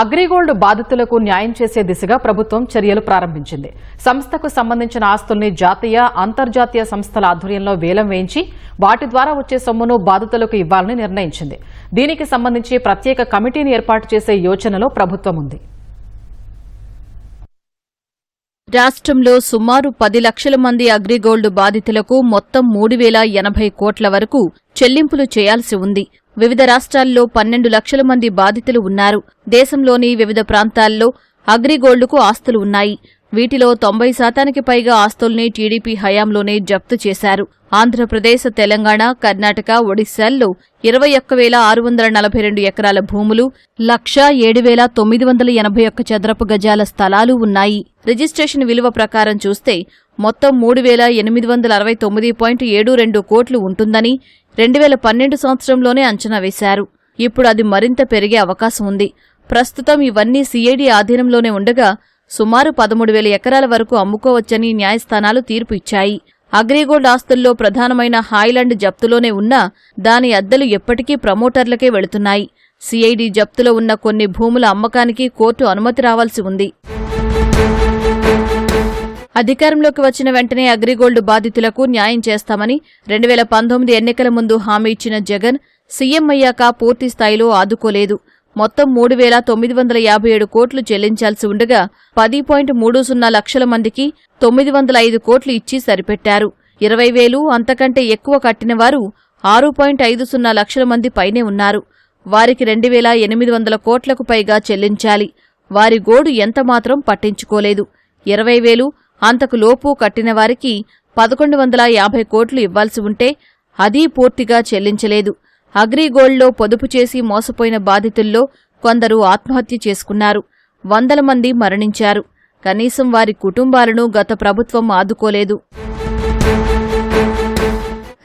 అగ్రిగోల్డ్ బాధితులకు న్యాయం చేసే దిశగా ప్రభుత్వం చర్యలు ప్రారంభించింది. సంస్థకు సంబంధించిన ఆస్తుల్ని జాతీయ అంతర్జాతీయ సంస్థల ఆధ్వర్యంలో వేలం వేయించి వాటి ద్వారా వచ్చే సొమ్మును బాధితులకు ఇవ్వాలని నిర్ణయించింది. దీనికి సంబంధించి ప్రత్యేక కమిటీని ఏర్పాటు చేసే యోచనలో ప్రభుత్వం ఉంది. రాష్ట్రంలో సుమారు పది లక్షల మంది అగ్రిగోల్డ్ బాధితులకు మొత్తం మూడు వేల ఎనభై కోట్ల వరకు చెల్లింపులు చేయాల్సి ఉంది. వివిధ రాష్ట్రాల్లో పన్నెండు లక్షల మంది బాధితులు ఉన్నారు. దేశంలోని వివిధ ప్రాంతాల్లో అగ్రిగోల్డ్కు ఆస్తులు ఉన్నాయి. వీటిలో తొంభై శాతానికి పైగా ఆస్తుల్ని టీడీపీ హయాంలోనే జప్తు చేశారు. ఆంధ్రప్రదేశ్ తెలంగాణ కర్ణాటక ఒడిశాల్లో ఇరవై ఒక్క వేల ఆరు వందల నలభై రెండు ఎకరాల భూములు లక్షా ఏడు వేల తొమ్మిది వందల ఎనభై ఒక్క చదరపు గజాల స్థలాలు ఉన్నాయి. రిజిస్ట్రేషన్ విలువ ప్రకారం చూస్తే మొత్తం మూడు వేల ఎనిమిది వందల అరవై తొమ్మిది పాయింట్ ఏడు రెండు కోట్లు ఉంటుందని రెండు వేల పన్నెండు సంవత్సరంలోనే అంచనా వేశారు. ఇప్పుడు అది మరింత పెరిగే అవకాశం ఉంది. ప్రస్తుతం ఇవన్నీ సీఐడీ ఆధీనంలోనే ఉండగా సుమారు పదమూడు వేల ఎకరాల వరకు అమ్ముకోవచ్చని న్యాయస్థానాలు తీర్పు ఇచ్చాయి. అగ్రిగోల్డ్ ఆస్తుల్లో ప్రధానమైన హాయ్లాండ్ జప్తులోనే ఉన్నా దాని అద్దెలు ఎప్పటికీ ప్రమోటర్లకే వెళుతున్నాయి. సిఐడి జప్తులో ఉన్న కొన్ని భూముల అమ్మకానికి కోర్టు అనుమతి రావాల్సి ఉంది. అధికారంలోకి వచ్చిన వెంటనే అగ్రిగోల్డ్ బాధితులకు న్యాయం చేస్తామని రెండు వేల పంతొమ్మిది ఎన్నికల ముందు హామీ ఇచ్చిన జగన్ సీఎం అయ్యాక పూర్తి స్థాయిలో ఆదుకోలేదు. మొత్తం మూడు వేల తొమ్మిది వందల యాభై ఏడు కోట్లు చెల్లించాల్సి ఉండగా పది పాయింట్ మూడు సున్నా లక్షల మందికి తొమ్మిది వందల ఐదు కోట్లు ఇచ్చి సరిపెట్టారు. ఇరవై వేలు అంతకంటే ఎక్కువ కట్టిన వారు ఆరు పాయింట్ ఐదు సున్నా లక్షల మంది పైనే ఉన్నారు. వారికి రెండు వేల ఎనిమిది వందల కోట్లకు పైగా చెల్లించాలి. వారి గోడు ఎంతమాత్రం పట్టించుకోలేదు. ఇరవై వేలు అంతకు లోపు కట్టిన వారికి పదకొండు వందల యాభై కోట్లు ఇవ్వాల్సి ఉంటే అదీ పూర్తిగా చెల్లించలేదు. అగ్రిగోల్డ్లో పొదుపు చేసి మోసపోయిన బాధితుల్లో కొందరు ఆత్మహత్య చేసుకున్నారు. వందల మంది మరణించారు. కనీసం వారి కుటుంబాలను గత ప్రభుత్వం ఆదుకోలేదు.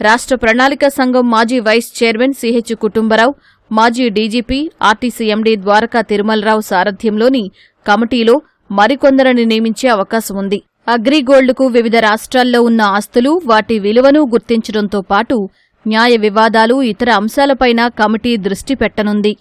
రాష్ట్ర ప్రణాళిక సంఘం మాజీ వైస్ చైర్మన్ సిహెచ్ కుటుంబరావు మాజీ DGP RTC MD Dwaraka Tirumalarao సారథ్యంలోని కమిటీలో మరికొందరిని నియమించే అవకాశం ఉంది. అగ్రిగోల్డ్కు వివిధ రాష్ట్రాల్లో ఉన్న ఆస్తులు వాటి విలువను గుర్తించడంతో పాటు న్యాయ వివాదాలు ఇతర అంశాలపైన కమిటీ దృష్టి పెట్టనుంది.